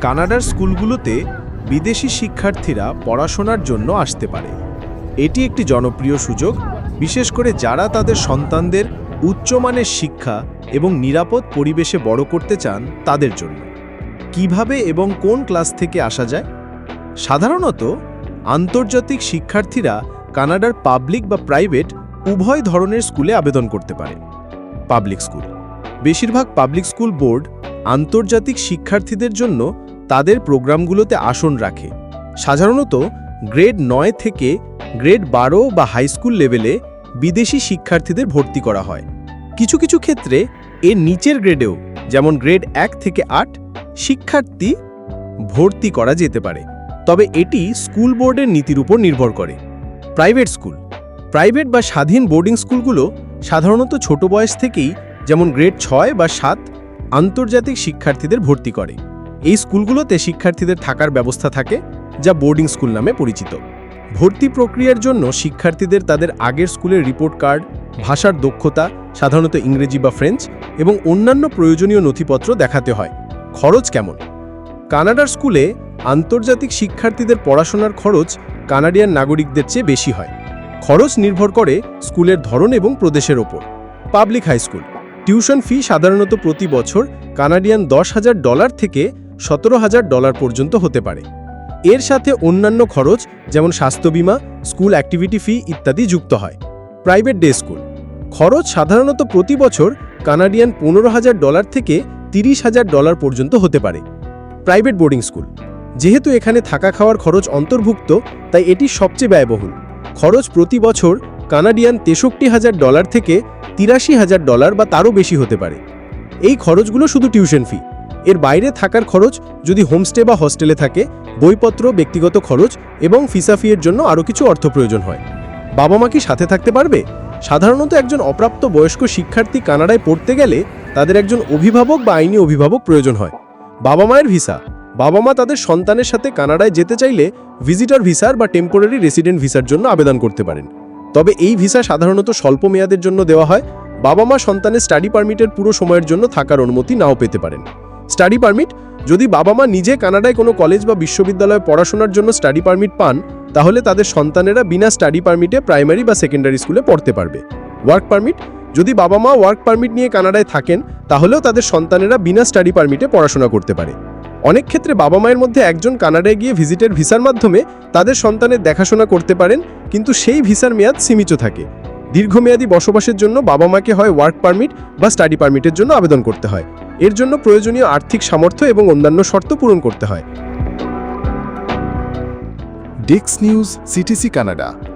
কানাডার স্কুলগুলোতে বিদেশি শিক্ষার্থীরা পড়াশোনার জন্য আসতে পারে। এটি একটি জনপ্রিয় সুযোগ, বিশেষ করে যারা তাদের সন্তানদের উচ্চমানের শিক্ষা এবং নিরাপদ পরিবেশে বড় করতে চান তাদের জন্য। কীভাবে এবং কোন ক্লাস থেকে আসা যায়? সাধারণত, আন্তর্জাতিক শিক্ষার্থীরা কানাডার পাবলিক বা প্রাইভেট উভয় ধরনের স্কুলে আবেদন করতে পারে। Public school. বেশিরভাগ পাবলিক স্কুল বোর্ড আন্তর্জাতিক শিক্ষার্থীদের জন্য তাদের প্রোগ্রামগুলোতে আসন রাখে। সাধারণত গ্রেড নয় থেকে গ্রেড বারো বা হাই স্কুল লেভেলে বিদেশি শিক্ষার্থীদের ভর্তি করা হয়। কিছু কিছু ক্ষেত্রে এর নিচের গ্রেডেও, যেমন গ্রেড এক থেকে আট, শিক্ষার্থী ভর্তি করা যেতে পারে। তবে এটি স্কুল বোর্ডের নীতির উপর নির্ভর করে। Private school. প্রাইভেট বা স্বাধীন বোর্ডিং স্কুলগুলো সাধারণত ছোট বয়স থেকেই, যেমন গ্রেড ছয় বা সাত, আন্তর্জাতিক শিক্ষার্থীদের ভর্তি করে। এই স্কুলগুলোতে শিক্ষার্থীদের থাকার ব্যবস্থা থাকে, যা বোর্ডিং স্কুল নামে পরিচিত। ভর্তি প্রক্রিয়ার জন্য শিক্ষার্থীদের তাদের আগের স্কুলের রিপোর্ট কার্ড, ভাষার দক্ষতা, সাধারণত ইংরেজি বা ফ্রেঞ্চ, এবং অন্যান্য প্রয়োজনীয় নথিপত্র দেখাতে হয়। খরচ কেমন? কানাডার স্কুলে আন্তর্জাতিক শিক্ষার্থীদের পড়াশোনার খরচ কানাডিয়ান নাগরিকদের চেয়ে বেশি হয়। খরচ নির্ভর করে স্কুলের ধরন এবং প্রদেশের ওপর। Public high school. Tuition fee সাধারণত প্রতি বছর কানাডিয়ান দশ হাজার ডলার থেকে সতেরো হাজার ডলার পর্যন্ত হতে পারে। এর সাথে অন্যান্য খরচ যেমন স্বাস্থ্য বীমা, স্কুল অ্যাক্টিভিটি ফি ইত্যাদি যুক্ত হয়। Private day school. খরচ সাধারণত প্রতি বছর কানাডিয়ান পনেরো হাজার ডলার থেকে তিরিশ হাজার ডলার পর্যন্ত হতে পারে। Private boarding school. যেহেতু এখানে থাকা খাওয়ার খরচ অন্তর্ভুক্ত, তাই এটি সবচেয়ে ব্যয়বহুল। খরচ প্রতি বছর কানাডিয়ান তেষট্টি হাজার ডলার থেকে তিরাশি হাজার ডলার বা তারও বেশি হতে পারে। এই খরচগুলো শুধু টিউশন ফি। এর বাইরে থাকার খরচ যদি হোমস্টে বা হস্টেলে থাকে, বইপত্র, ব্যক্তিগত খরচ এবং ফিসা ফিয়ের জন্য আরও কিছু অর্থ প্রয়োজন হয়। বাবা মা কি সাথে থাকতে পারবে? সাধারণত একজন অপ্রাপ্ত বয়স্ক শিক্ষার্থী কানাডায় পড়তে গেলে তাদের একজন অভিভাবক বা আইনি অভিভাবক প্রয়োজন হয়। বাবা মায়ের ভিসা। বাবা মা তাদের সন্তানের সাথে কানাডায় যেতে চাইলে ভিজিটার ভিসার বা টেম্পোরারি রেসিডেন্ট ভিসার জন্য আবেদন করতে পারেন। তবে এই ভিসা সাধারণত স্বল্প মেয়াদের জন্য দেওয়া হয়। বাবা মা সন্তানের স্টাডি পারমিটের পুরো সময়ের জন্য থাকার অনুমতি নাও পেতে পারেন। Study permit? যদি বাবা মা নিজে কানাডায় কোনো কলেজ বা বিশ্ববিদ্যালয়ে পড়াশোনার জন্য স্টাডি পারমিট পান, তাহলে তাদের সন্তানেরা বিনা স্টাডি পারমিটে প্রাইমারি বা সেকেন্ডারি স্কুলে পড়তে পারবে। Work permit? যদি বাবা মা ওয়ার্ক পারমিট নিয়ে কানাডায় থাকেন, তাহলেও তাদের সন্তানেরা বিনা স্টাডি পারমিটে পড়াশোনা করতে পারে। অনেক ক্ষেত্রে বাবা মায়ের মধ্যে একজন কানাডায় গিয়ে ভিজিটের ভিসার মাধ্যমে তাদের সন্তানের দেখাশোনা করতে পারেন, কিন্তু সেই ভিসার মেয়াদ সীমিত থাকে। দীর্ঘমেয়াদী বসবাসের জন্য বাবা মাকে হয় ওয়ার্ক পারমিট বা স্টাডি পারমিটের জন্য আবেদন করতে হয়। এর জন্য প্রয়োজনীয় আর্থিক সামর্থ্য এবং অন্যান্য শর্ত পূরণ করতে হয়। ডেক্স নিউজ, সিটিসি কানাডা।